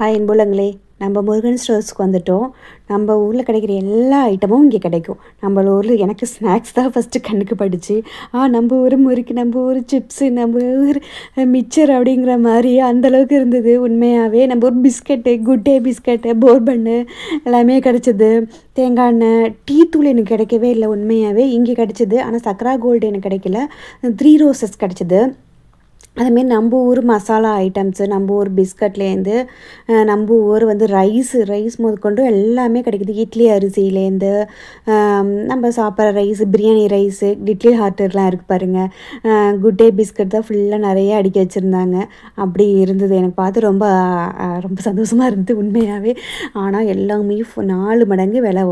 Hi என்புலங்களே நம்ம முருகன் ஸ்டோர்ஸ்க்கு வந்துட்டோம். நம்ம ஊரில் கிடைக்கிற எல்லா ஐட்டமும் இங்கே கிடைக்கும். நம்ம ஊரில் எனக்கு ஸ்நாக்ஸ் தான் ஃபஸ்ட்டு கண்ணுக்கு படிச்சு ஆ நம்ம ஊர் முறுக்கு நம்ம ஊர் சிப்ஸு நம்ம ஊர் மிச்சர் அப்படிங்கிற மாதிரி அந்தளவுக்கு இருந்தது. உண்மையாகவே நம்ம ஊர் பிஸ்கட்டு குட் டே பிஸ்கட்டு போர்பன்னு எல்லாமே கிடச்சிது. தேங்காய் எண்ணெய் டீ தூள் எனக்கு கிடைக்கவே இல்லை. உண்மையாகவே இங்கே கிடச்சிது. ஆனால் சக்ரா கோல்டு எனக்கு கிடைக்கல. த்ரீ ரோசஸ் கிடச்சிது. அதுமாரி நம்ம ஊர் மசாலா ஐட்டம்ஸு நம்ம ஊர் பிஸ்கட்லேருந்து நம்ம ஊர் வந்து ரைஸு ரைஸ் முதற்கொண்டு எல்லாமே கிடைக்குது. இட்லி அரிசியிலேருந்து நம்ம சாப்பிட்ற ரைஸு பிரியாணி ரைஸு இட்லி ஹாட்டர்லாம் இருக்குது பாருங்கள் குட் டே பிஸ்கட் தான் ஃபுல்லாக நிறைய அடிக்க வச்சுருந்தாங்க. அப்படி இருந்தது. எனக்கு பார்த்து ரொம்ப ரொம்ப சந்தோஷமாக இருந்தது உண்மையாகவே ஆனால் எல்லாமே நாலு மடங்கு விலை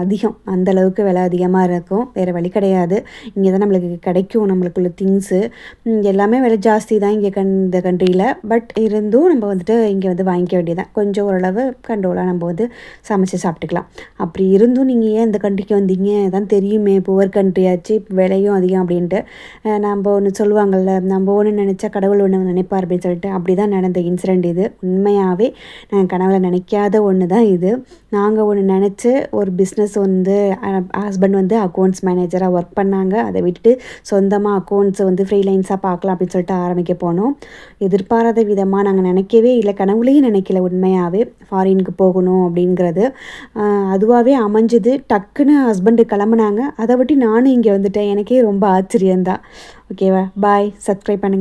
அதிகம். அந்தளவுக்கு விலை அதிகமாக இருக்கும். வேறு வழி கிடையாது. இங்கே தான் நம்மளுக்கு கிடைக்கும். நம்மளுக்குள்ள திங்ஸு எல்லாமே விலை ஜாஸ்தி ஜாஸ்தி தான் இங்கே கண் இந்த கண்ட்ரியில் பட் இருந்தும் நம்ம வந்துட்டு இங்கே வந்து வாங்கிக்க வேண்டியதான் கொஞ்சம் ஓரளவு கண்ட்ரோலாக நம்ம வந்து சமைச்சு சாப்பிட்டுக்கலாம். அப்படி இருந்தும் நீங்கள் ஏன் இந்த கண்ட்ரிக்கு வந்தீங்க? தான் தெரியுமே புவர் கண்ட்ரியாச்சு விலையும் அதிகம் அப்படின்ட்டு. நம்ம ஒன்று சொல்லுவாங்கள்ல நம்ம ஒன்று நினச்சா கடவுள் ஒன்று நினைப்பார் அப்படின்னு சொல்லிட்டு அப்படி தான் நடந்த இன்சிடெண்ட் இது. உண்மையாகவே நாங்கள் கனவுல நினைக்காத ஒன்று தான் இது. நாங்கள் ஒன்று நினச்சி ஒரு பிஸ்னஸ் வந்து ஹஸ்பண்ட் வந்து அக்கௌண்ட்ஸ் மேனேஜராக ஒர்க் பண்ணாங்க. அதை விட்டுட்டு சொந்தமாக அக்கௌண்ட்ஸ் வந்து ஃப்ரீலைன்ஸாக பார்க்கலாம் அப்படின்னு சொல்லிட்டு ஆரம்பிக்க போனோம். எதிர்பாராத விதமாக நாங்கள் நினைக்கவே இல்லை. கனவுலேயும் நினைக்கல. உண்மையாகவே ஃபாரினுக்கு போகணும் அப்படிங்கிறது. அதுவாகவே அமைஞ்சது. டக்குன்னு ஹஸ்பண்டு கிளம்புனாங்க. அதை விட்டு நானும் இங்கே வந்துட்டேன். எனக்கே ரொம்ப ஆச்சரியந்தான் ஓகேவா பாய் சப்ஸ்கிரைப் பண்ணுங்கள்